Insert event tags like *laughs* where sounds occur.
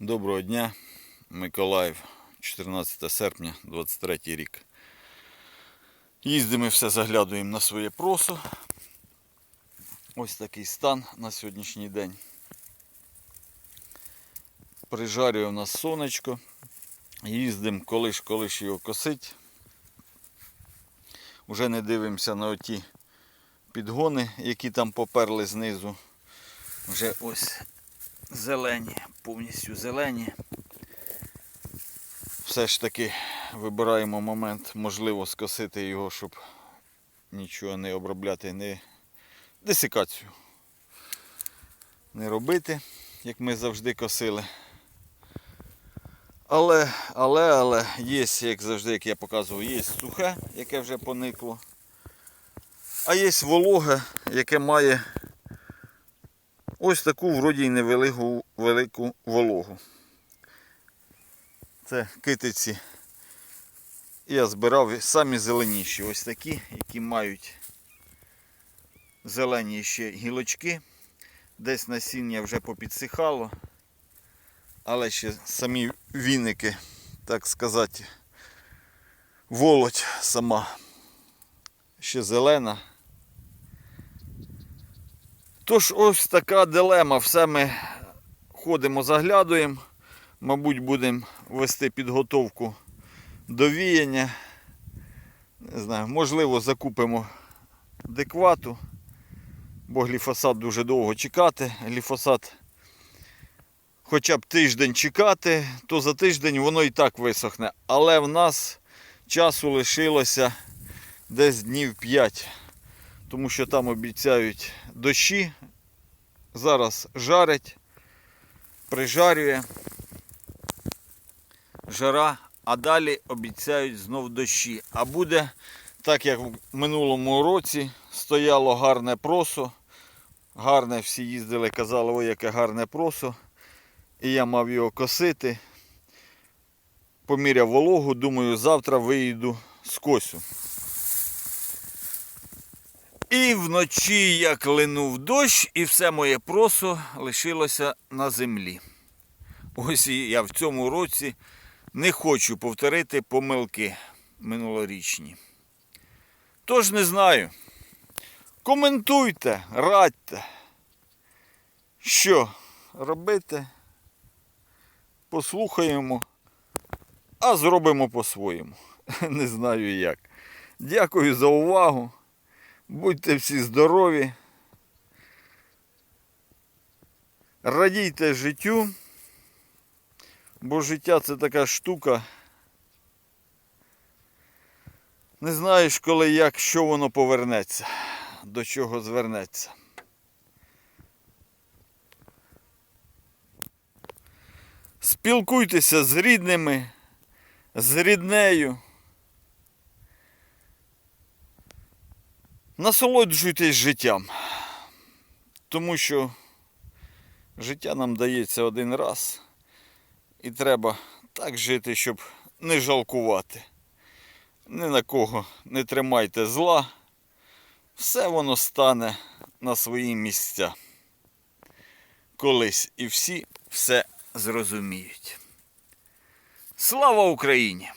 Доброго дня, Миколаїв, 14 серпня, 23 рік. Їздимо і все заглядуємо на своє просо. Ось такий стан на сьогоднішній день. Прижарює у нас сонечко. Їздимо колиш колиш його косить. Уже не дивимося на оті підгони, які там поперли знизу. Вже ось зелені, повністю зелені. Все ж таки вибираємо момент, можливо, скосити його, щоб нічого не обробляти, не десикацію не робити, як ми завжди косили. Але, але, але, є, як завжди, як я показував, є сухе, яке вже поникло. А є вологе, яке має ось таку вроді й невелику велику вологу. Це китиці. Я збирав самі зеленіші, ось такі, які мають зелені ще гілочки. Десь насіння вже попідсихало, але ще самі віники, так сказати, волоть сама ще зелена. Тож ось така дилема. Все ми ходимо, заглядуємо. Мабуть, будемо вести підготовку до віяння. Не знаю, можливо, закупимо деквату, бо гліфосат дуже довго чекати. Гліфосат хоча б тиждень чекати, то за тиждень воно і так висохне. Але в нас часу лишилося десь днів 5 тому що там обіцяють дощі. Зараз жарить, прижарює жара, а далі обіцяють знов дощі. А буде так, як в минулому році стояло гарне просо. Гарне всі їздили, казали, ой, яке гарне просо. І я мав його косити. Поміряв вологу, думаю, завтра виїду з косю. І вночі як линув дощ, і все моє просо лишилося на землі. Ось я в цьому році не хочу повторити помилки минулорічні. Тож не знаю. Коментуйте, радьте. Що робити? Послухаємо, а зробимо по-своєму. *laughs* Не знаю як. Дякую за увагу. Будьте всі здорові. Радійте життю, бо життя це така штука. Не знаєш, коли як, що воно повернеться, до чого звернеться. Спілкуйтеся з рідними, з ріднею. Насолоджуйтесь життям, тому що життя нам дається один раз. І треба так жити, щоб не жалкувати. Ні на кого не тримайте зла. Все воно стане на свої місця. Колись і всі все зрозуміють. Слава Україні!